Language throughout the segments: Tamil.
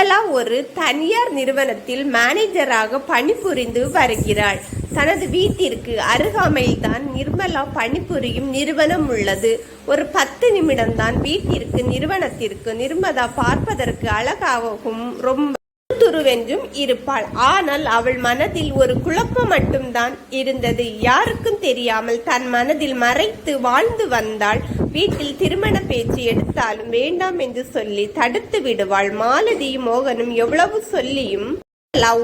கமலா ஒரு தனியார் நிறுவனத்தில் மேனேஜராக பணிபுரிந்து வருகிறாள். தனது வீட்டிற்கு அருகாமையில் தான் நிர்மலா பணிபுரியும் நிறுவனம் உள்ளது. ஒரு பத்து நிமிடம்தான் வீட்டிற்கு நிறுவனத்திற்கு நிர்மலா பார்ப்பதற்கு அழகாகவும் ரொம்ப சுறுசுறுவென்றும் இருப்பாள். ஆனால் அவள் மனதில் ஒரு குழப்பம் மட்டும்தான் இருந்தது. யாருக்கும் தெரியாமல் தன் மனதில் மறைத்து வாழ்ந்து வந்தாள். வீட்டில் திருமண பேச்சு எடுத்தாலும் வேண்டாம் என்று சொல்லி தடுத்து விடுவாள். மாலதியும் மோகனும் எவ்வளவு சொல்லியும்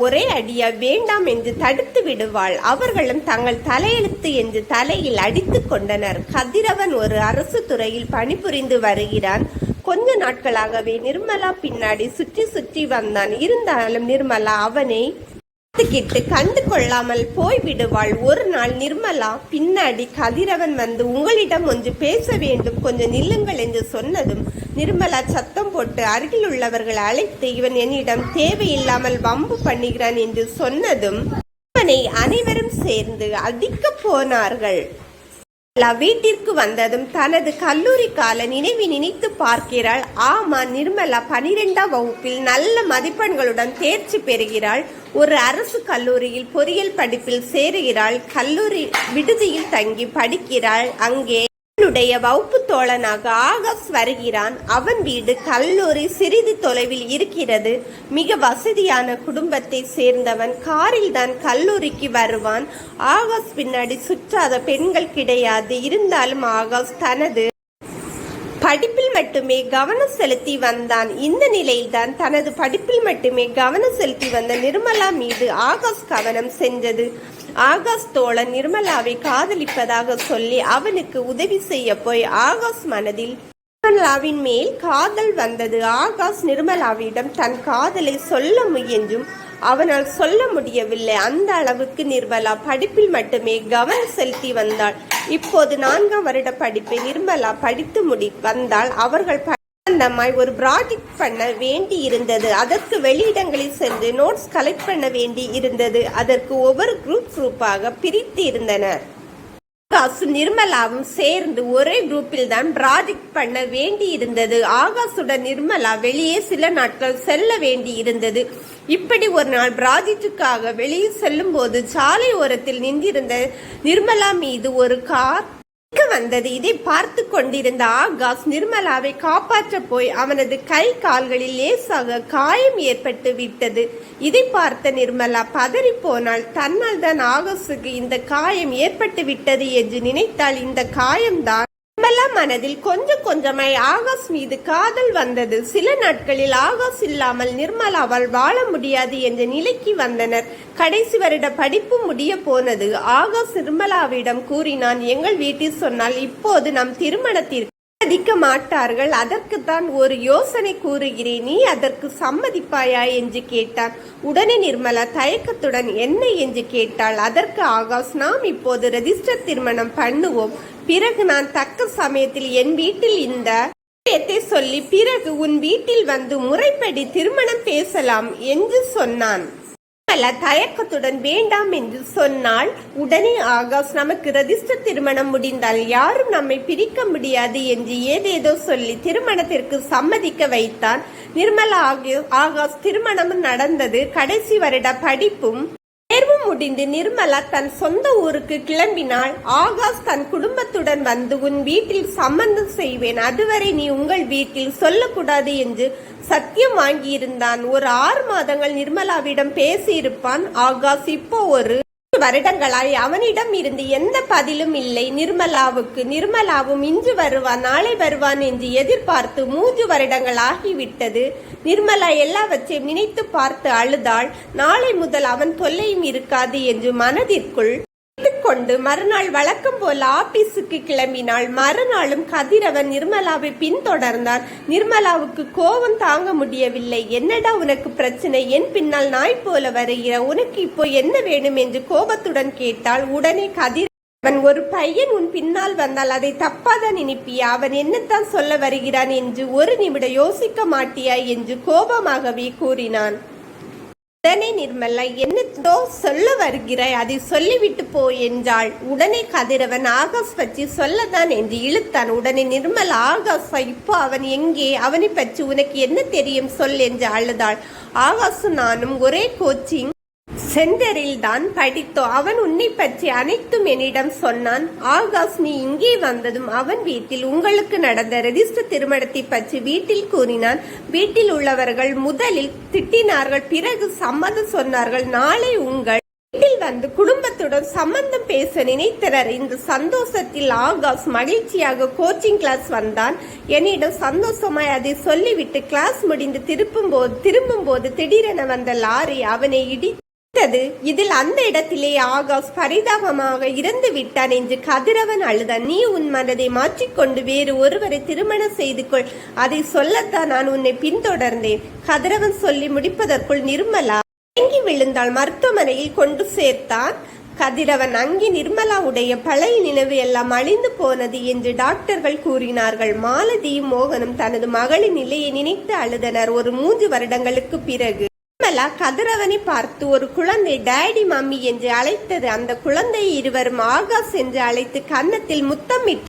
ஒரே அடியா வேண்டாம் என்று தடுத்து விடுவாள். அவர்களும் தங்கள் தலையெழுத்து என்று தலையில் அடித்துக் கொண்டனர். கதிரவன் ஒரு அரசு துறையில் பணிபுரிந்து வருகிறான். கொஞ்ச நாட்களாகவே நிர்மலா பின்னாடி சுற்றி சுற்றி வந்தான். இருந்தாலும் நிர்மலா அவனை பார்த்துக்கிட்டு கண்டு கொள்ளாமல் போய் விடுவாள் ஒரு நாள் நிர்மலா பின்னாடி கதிரவன் வந்து உங்களிடம் ஒன்று பேச வேண்டும் கொஞ்சம் நில்லுங்கள் என்று சொன்னதும் நிர்மலா சத்தம் போட்டு அருகில் உள்ளவர்கள் அழைத்து இவன் என்னிடம் தேவையில்லாமல் வம்பு பண்ணுகிறான் என்று சொன்னதும் அவனை அனைவரும் சேர்ந்து அடிக்கப் போனார்கள். லா வீட்டிற்கு வந்ததும் தனது கல்லூரி கால நினைவி நினைத்து பார்க்கிறாள். ஆமா நிர்மலா பனிரெண்டாம் வகுப்பில் நல்ல மதிப்பெண்களுடன் தேர்ச்சி பெறுகிறாள். ஒரு அரசு கல்லூரியில் பொறியியல் படிப்பில் சேருகிறாள். கல்லூரி விடுதியில் தங்கி படிக்கிறாள். அங்கே என்னுடைய வகுப்பு தோழனாக ஆகாஷ் வருகிறான். அவன் வீடு கல்லூரி சிறிது தொலைவில் இருக்கிறது. மிக வசதியான குடும்பத்தை சேர்ந்தவன். காரில் தான் கல்லூரிக்கு வருவான். ஆகாஷ் பின்னாடி சுற்றாத பெண்கள் கிடையாது. இருந்தாலும் ஆகாஷ் தனது படிப்பில் மட்டுமே கவனம் செலுத்தி வந்தான். இந்த நிலையில்தான் தனது படிப்பில் மட்டுமே கவனம் செலுத்தி வந்த நிர்மலா மீது ஆகாஷ் கவனம் சென்றது. ஆகாஷ் தோழன் நிர்மலாவை காதலிப்பதாக சொல்லி அவனுக்கு உதவி செய்ய போய் ஆகாஷ் மனதில் நிர்மலாவின் மேல் காதல் வந்தது. ஆகாஷ் நிர்மலாவிடம் தன் காதலை சொல்ல முயன்றும் அவனால் சொல்ல முடியவில்லை. அந்த அளவுக்கு நிர்மலா படிப்பில் மட்டுமே கவனம் செலுத்தி வந்தாள். இப்போது நான்காம் வருட படிப்பை நிர்மலா படித்து முடி வந்தால் அவர்கள் சம்பந்தமாய் ஒரு ப்ராஜெக்ட் பண்ண வேண்டி இருந்தது. அதற்கு வெளியிடங்களில் சென்று நோட்ஸ் கலெக்ட் பண்ண வேண்டி இருந்தது. அதற்கு ஒவ்வொரு குரூப் குரூப்பாக பிரித்து இருந்தனர். ஆகாசு நிர்மலாவும் சேர்ந்து ஒரே குரூப்பில் தான் ப்ராஜெக்ட் பண்ண வேண்டி இருந்தது. ஆகாசுடன் நிர்மலா வெளியே சில நாட்கள் செல்ல வேண்டி இருந்தது. இப்படி ஒரு நாள் ப்ராஜெக்டுக்காக வெளியே செல்லும் போது சாலை ஓரத்தில் நின்றிருந்த நிர்மலா மீது ஒரு கார் வந்தது. இதை பார்த்து கொண்டிருந்த ஆகாஷ் நிர்மலாவை காப்பாற்ற போய் அவனது கை கால்களில் லேசாக காயம் ஏற்பட்டு விட்டது. இதை பார்த்த நிர்மலா பதறி போனால் தன்னால் தான் ஆகாஷுக்கு இந்த காயம் ஏற்பட்டு விட்டது என்று நினைத்தால் இந்த காயம்தான் நிர்மலா மனதில் கொஞ்சம் கொஞ்சமாய் ஆகாஷ் மீது காதல் வந்தது. சில நாட்களில் ஆகாஷ் இல்லாமல் நிர்மலாவால் வாழ முடியாது என்ற நிலைக்கு வந்தனர். கடைசி வருட படிப்பு முடிய போனது. ஆகாஷ் நிர்மலாவிடம் கூறினான் எங்கள் வீட்டில் சொன்னால் இப்போது நம் திருமணத்திற்கு சம்மதிக்க மாட்டார்கள். அதற்குத்தான் ஒரு யோசனை கூறுகிறேன். நீ அதற்கு சம்மதிப்பாயா? என்று கேட்டான். உடனே நிர்மலா தயக்கத்துடன் என்ன? என்று கேட்டாள். அதற்கு ஆகாஷ் நாம் இப்போது ரெஜிஸ்டர் திருமணம் பண்ணுவோம். பிறகு நான் தக்க சமயத்தில் என் வீட்டில் இந்த விஷயத்தை சொல்லி பிறகு உன் வீட்டில் வந்து முறைப்படி திருமணம் பேசலாம் என்று சொன்னான். நிர்மலா தயக்கத்துடன் வேண்டாம் என்று சொன்னால் உடனே ஆகாஷ் நமக்கு ரெஜிஸ்டர் திருமணம் முடிந்தால் யாரும் நம்மை பிரிக்க முடியாது என்று ஏதேதோ சொல்லி திருமணத்திற்கு சம்மதிக்க வைத்தான். நிர்மலா ஆகி- ஆகாஷ் திருமணமும் நடந்தது. கடைசி வருட படிப்பும் முடிந்து நிர்மலா தன் சொந்த ஊருக்கு கிளம்பினாள். ஆகாஷ் தன் குடும்பத்துடன் வந்து உன் வீட்டில் சம்பந்தம் செய்வேன். அதுவரை நீ உங்கள் வீட்டில் சொல்லக்கூடாது என்று சத்தியம் வாங்கியிருந்தான். ஒரு ஆறு மாதங்கள் நிர்மலாவிடம் பேசியிருப்பான். ஆகாஷ் இப்போ ஒரு வருடங்களாய் அவனிடம் இருந்து எந்த பதிலும் இல்லை. நிர்மலாவுக்கு நிர்மலாவும் இன்று வருவான் நாளை வருவான் என்று எதிர்பார்த்து மூன்று வருடங்கள் ஆகிவிட்டது. நிர்மலா எல்லாவற்றையும் நினைத்து பார்த்து அழுதாள். நாளை முதல் அவன் தொல்லையும் இருக்காது என்று மனதிற்குள் கொண்டு மறுநாள் வழக்கம் போல ஆபீஸுக்கு கிளம்பினாள். மறுநாளும் கதிரவன் நிர்மலாவை பின்தொடர்ந்தான் நிர்மலாவுக்கு கோபம் தாங்க முடியவில்லை. என்னடா உனக்கு பிரச்சனை? என் பின்னால் நாய் போல வருகிற. உனக்கு இப்போ என்ன வேணும்? என்று கோபத்துடன் கேட்டால் உடனே கதிர் அவன் ஒரு பையன் உன் பின்னால் வந்தால் அதை தப்பாதான் நினைப்பியா? அவன் என்னத்தான் சொல்ல வருகிறான்? என்று ஒரு நிமிடம் யோசிக்க மாட்டியா? என்று கோபமாகவே கூறினான். உடனே நிர்மலா என்னதோ சொல்ல வருகிறாய்? அதை சொல்லிவிட்டு போ என்றாள். உடனே கதிரவன் ஆகாஷ் பற்றி சொல்லத்தான் என்று இழுத்தான். உடனே நிர்மலா ஆகாஷா இப்போ அவன் எங்கே? அவனை பற்றி உனக்கு என்ன தெரியும்? சொல் என்று அழுதாள். ஆகாஷும் நானும் ஒரே கோச்சிங் சென்டரில் தான் படித்தோம் அவன் உன்னை பற்றி அனைத்தும் என்னிடம் சொன்னான். ஆகாஷ் நீ இங்கே வந்ததும் அவன் வீட்டில் உங்களுக்கு நடந்த ரெஜிஸ்டர் திருமணத்தை பற்றி வீட்டில் கூறினான். வீட்டில் உள்ளவர்கள் முதலில் திட்டினார்கள் பிறகு சம்மதம் சொன்னார்கள். நாளை உங்கள் வீட்டில் வந்து குடும்பத்துடன் சம்பந்தம் பேச நினைத்தனர். இந்த சந்தோஷத்தில் ஆகாஷ் மகிழ்ச்சியாக கோச்சிங் கிளாஸ் வந்தான். என்னிடம் சந்தோஷமாய் அதை சொல்லிவிட்டு கிளாஸ் முடிந்து திருப்பும் போது திரும்பும் போது திடீரென வந்த லாரி அவனை இடி விட்டது. இதில் அந்த இடத்திலே ஆகாஷ் பரிதாபமாக இறந்து விட்டான் என்று கதிரவன் அழுதான். நீ உன் மனதை மாற்றிக்கொண்டு வேறு ஒருவரை திருமணம் செய்து கொள். அதை சொல்லத்தான் நான் உன்னை பின்தொடர்ந்தேன். கதிரவன் சொல்லி முடிப்பதற்குள் நிர்மலா மயங்கி விழுந்தாள். மருத்துவமனையில் கொண்டு சேர்த்தான். கதிரவன் அங்கே நிர்மலாவுடைய பழைய நினைவு எல்லாம் அழிந்து போனது என்று டாக்டர்கள் கூறினார்கள். மாலதியும் மோகனும் தனது மகளின் நிலையை நினைத்து அழுதனர். ஒரு மூன்று வருடங்களுக்கு பிறகு நிர்மலா கதிரவனை பார்த்து ஒரு குழந்தை டேடி மம்மி என்று அழைத்தது. அந்த குழந்தையை இருவரும் ஆகாஷ் என்று அழைத்து கன்னத்தில் முத்தமிட்டு